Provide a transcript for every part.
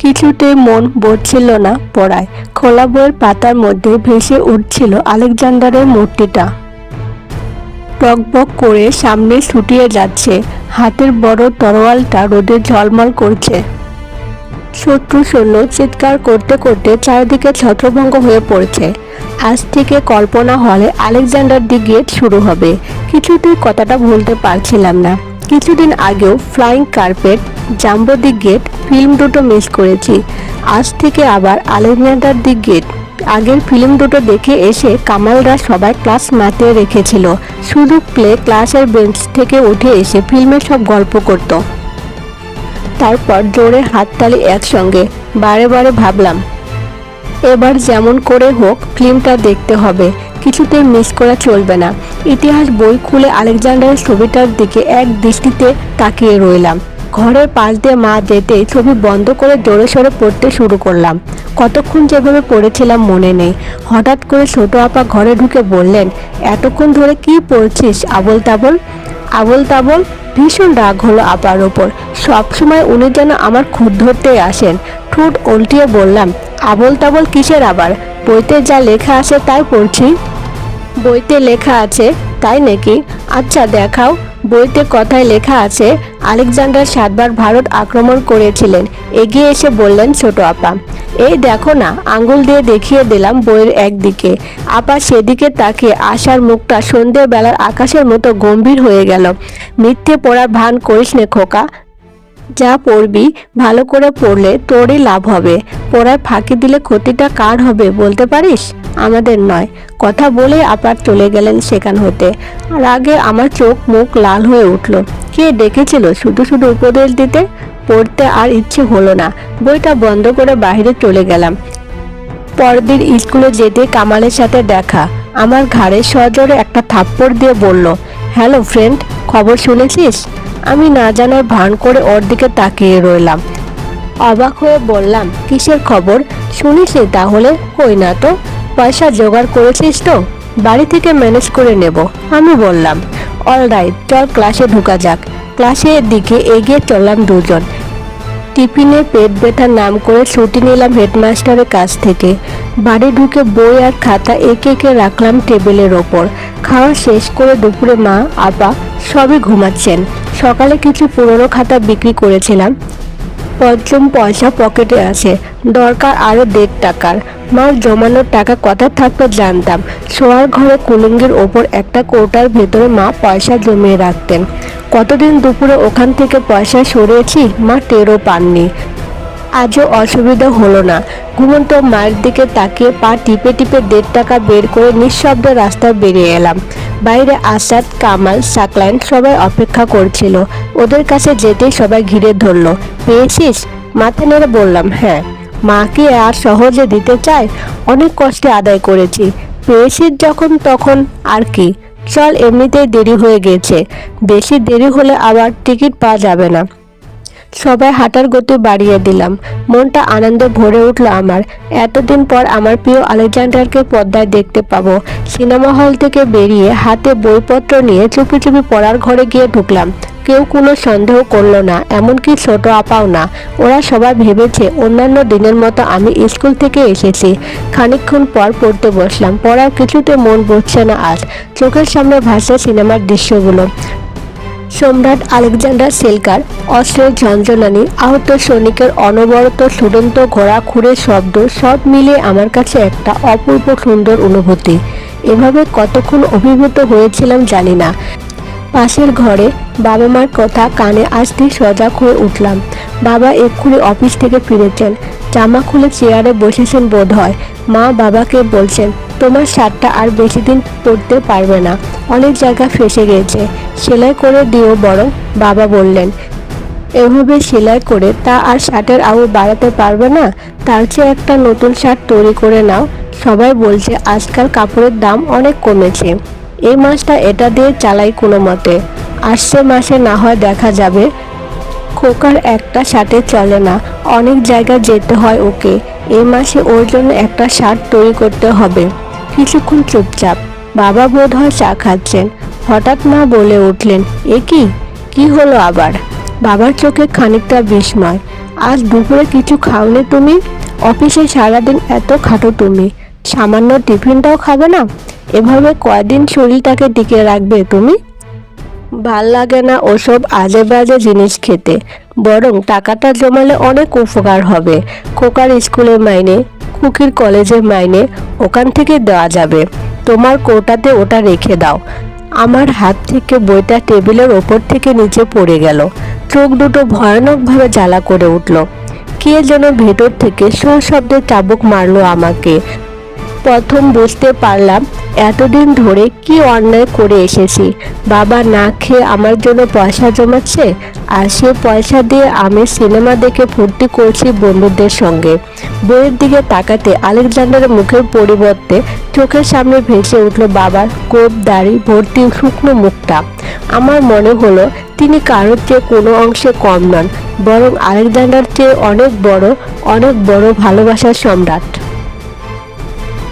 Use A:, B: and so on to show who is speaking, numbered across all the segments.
A: কিছুতেই মন বসছিল না পড়ায়। খোলা বইয়ের পাতার মধ্যে ভেসে উঠছিল আলেকজান্ডারের মূর্তিটা। টকবক করে সামনে ছুটিয়ে যাচ্ছে। হাতের বড় তরোয়ালটা রোদে ঝলমল করছে। শত্রু সৈন্য চিৎকার করতে করতে চারিদিকে ছত্রভঙ্গ হয়ে পড়ছে। আজ থেকে কল্পনা হলে আলেকজান্ডার দি গেট শুরু হবে। কিছুতেই কথাটা ভুলতে পারছিলাম না। কিছুদিন আগেও flying carpet Jumbo the great, film দুটো মিস করেছি। আজ থেকে আবার আলেকজান্ডার দি গেট। আগের ফিল্ম দুটো দেখে এসে কামালরা সবাই ক্লাস মাতিয়ে রেখেছিল। শুধু প্লে ক্লাসের বেঞ্চ থেকে উঠে এসে ফিল্মের সব গল্প করতো। তারপর জোরে হাততালি একসঙ্গে, বারে বারে ভাবলাম, এবার যেমন করে হোক ফিল্মটা দেখতে হবে, কিছুতেই মিস করা চলবে না। ইতিহাস বই খুলে আলেকজান্ডারের ছবিটার দিকে এক দৃষ্টিতে তাকিয়ে রইলাম। ঘরের পাশ দিয়ে মা যেতে ছবি বন্ধ করে জোরে সোরে পড়তে শুরু করলাম। কতক্ষণ যেভাবে পড়েছিলাম মনে নেই। হঠাৎ করে ছোট আপা ঘরে ঢুকে বললেন, এতক্ষণ ধরে কি পড়ছিস? আবল তাবল আবল তাবল ভীষণ রাগ হলো আপার ওপর। সবসময় উনি যেন আমার খুদ ধরতে আসেন। ঠোঁট উল্টিয়ে বললাম আবল তাবল কিসের আবার? বইতে যা লেখা আছে তাই পড়ছি। বইতে লেখা আছে, তাই নাকি? আচ্ছা দেখাও। বইতে কথায় লেখা আছে, আলেকজান্ডার সাতবার ভারত আক্রমণ করেছিলেন। এগিয়ে এসে বললেন, ছোট আপা, এই দেখো না আঙ্গুল দিয়ে দেখিয়ে দিলাম বইয়ের একদিকে। আপা সেদিকে তাকিয়ে আশার মুখটা সন্ধ্যে বেলার আকাশের মতো গম্ভীর হয়ে গেল। মিথ্যে পড়ার ভান করিস নে খোকা যা পড়বি, ভালো করে পড়লে তোরই লাভ হবে। পড়ায় ফাঁকি দিলে ক্ষতিটা কার হবে বলতে পারিস? আমাদের নয়। কথা বলে আপার চলে গেলেন সেখান হতে। আর আগে আমার চোখ মুখ লাল হয়ে উঠল। কে ডেকেছিল শুধু শুধু উপদেশ দিতে? পড়তে আর ইচ্ছে হলো না। বইটা বন্ধ করে বাইরে চলে গেলাম। পরদিন স্কুলে যেতে কামালের সাথে দেখা। আমার ঘাড়ে সজোরে একটা থাপ্পড় দিয়ে বলল, হ্যালো ফ্রেন্ড, খবর শুনেছিস? আমি না জানার ভান করে ওর দিকে তাকিয়ে রইলাম। অবাক হয়ে বললাম, কিসের খবর? শুনিস তাহলে? কই না তো? পয়সা জোগাড় করেছিস তো? বাড়ি থেকে ম্যানেজ করে নেব। আমি বললাম, অল রাইট, চল ক্লাসে ঢুকা যাক। ক্লাসের দিকে এগিয়ে চললাম দুজন। টিফিনে পেট ব্যথার নাম করে ছুটি নিলাম হেডমাস্টারের কাছ থেকে। বাড়ি ঢুকে বই আর খাতা একে একে রাখলাম টেবিলের ওপর। খাওয়া শেষ করে দুপুরে মা, আপা সবই ঘুমাচ্ছেন। সকালে কিছু পুরনো খাতা বিক্রি করেছিলাম। পঞ্চম পয়সা পকেটে আছে। দরকার আরও দেড় টাকার। মার জমানোর টাকা কথা থাকতো জানতাম। শোয়ার ঘরে কুলুঙ্গির ওপর একটা কোটার ভেতরে মা পয়সা জমিয়ে রাখতেন। কতদিন দুপুরে ওখান থেকে পয়সা সরিয়েছি? মা টেরও পাননি। আজও অসুবিধা হলো না। ঘুমন্ত মায়ের দিকে তাকিয়ে পা টিপে টিপে দেড় টাকা বের করে নিঃশব্দে রাস্তায় বেরিয়ে এলাম। বাইরে আসাদ, কামাল, সাকলাইন সবাই অপেক্ষা করছিল। ওদের কাছে যেতে সবাই ঘিরে ধরল। পেয়েছিস? মাথা নেড়ে বললাম হ্যাঁ। মা কি আর সহজে দিতে চায় অনেক কষ্টে আদায় করেছি। পেয়েছিস যখন তখন আর কি? চল, এমনিতেই দেরি হয়ে গেছে। বেশি দেরি হলে আবার টিকিট পাওয়া যাবে না। সবাই হাঁটার গতি বাড়িয়ে দিলাম। মনটা আনন্দে ভরে উঠল আমার। এতদিন পর আমার প্রিয় আলেকজান্ডারকে পর্দায় দেখতে পাবো। সিনেমা হল থেকে বেরিয়ে হাতে বইপত্র নিয়ে চুপি চুপি পড়ার ঘরে গিয়ে ঢুকলাম। কেউ কোনো সন্দেহ করল না, এমনকি ছোট আপাও না। ওরা সবাই ভেবেছে অন্যান্য দিনের মতো আমি স্কুল থেকে এসেছি। খানিকক্ষণ পর পড়তে বসলাম। পড়ার কিছুতে মন বসছে না আজ। চোখের সামনে ভাসছে সিনেমার দৃশ্যগুলো। সম্রাট আলেকজান্ডার সেলকার অস্ত্রের ঝঞ্ঝনানি আহত সৈনিকের অনবরত সুদন্ত ঘোড়া খুঁড়ে শব্দ, সব মিলিয়ে আমার কাছে একটা অপূর্ব সুন্দর অনুভূতি। এভাবে কতক্ষণ অভিভূত হয়েছিলাম জানি না। পাশের ঘরে বাবা মার কথা কানে আসতেই সজাগ হয়ে উঠলাম। বাবা এক্ষুনি অফিস থেকে ফিরেছেন। জামা খুলে চেয়ারে বসেছেন বোধ হয়। মা বাবাকে বলছেন, তোমার শার্টটা আর বেশি দিন পরতে পারবে না। অনেক জায়গা ফেসে গেছে। সেলাই করে দিও বরং। বাবা বললেন, এভাবে সেলাই করে তা আর শার্টের আউ বাড়াতে পারবে না? তার চেয়ে একটা নতুন শার্ট তৈরি করে নাও। সবাই বলছে, আজকাল কাপড়ের দাম অনেক কমেছে। এই মাসটা এটা দিয়ে চালাই কোনো মতে আসছে মাসে না হয় দেখা যাবে। খোকার একটা শার্টে চলে না। অনেক জায়গায় যেতে হয় ওকে। এ মাসে ওর জন্য একটা শার্ট তৈরি করতে হবে। কিছুক্ষণ চুপচাপ। বাবা বোধ হয় চা খাচ্ছেন। হঠাৎ মা বলে উঠলেন, এ কি? কি হলো আবার? বাবার চোখে খানিকটা বিস্ময়। আজ দুপুরে কিছু খাওনি তুমি? অফিসে সারাদিন এত খাটো তুমি। সামান্য টিফিনটাও খাবে না? এভাবে কয়দিন শরীরটাকে টিকে রাখবে তুমি? ভালো লাগে না ওসব আজে বাজে জিনিস খেতে। বরং টাকাটা জমালে অনেক উপকার হবে। খোকার স্কুলের মাইনে, খুকির কলেজের মাইনে ওখান থেকে দেওয়া যাবে। তোমার কোটাতে ওটা রেখে দাও। আমার হাত থেকে বইটা টেবিলের ওপর থেকে নিচে পড়ে গেল। চোখ দুটো ভয়ানকভাবে জ্বালা করে উঠল। কে যেন ভেতর থেকে সশব্দে চাবুক মারলো আমাকে। প্রথম বুঝতে পারলাম, এতদিন ধরে কি অন্যায় করে এসেছি। বাবা না খেয়ে আমার জন্য পয়সা জমাচ্ছে, আর সে পয়সা দিয়ে আমি সিনেমা দেখে ফুর্তি করছি বন্ধুদের সঙ্গে। বইয়ের দিকে তাকাতে আলেকজান্ডারের মুখের পরিবর্তে চোখের সামনে ভেসে উঠল বাবার কোপ দাড়ি ভর্তি শুকনো মুখটা। আমার মনে হলো তিনি কারোর চেয়ে কোনো অংশে কম নন, বরং আলেকজান্ডার চেয়ে অনেক বড় অনেক বড় ভালোবাসার সম্রাট।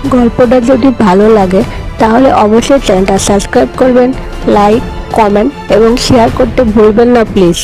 A: গল্পটা যদি ভালো লাগে, তাহলে অবশ্যই চ্যানেলটা সাবস্ক্রাইব করবেন লাইক কমেন্ট এবং শেয়ার করতে ভুলবেন না প্লিজ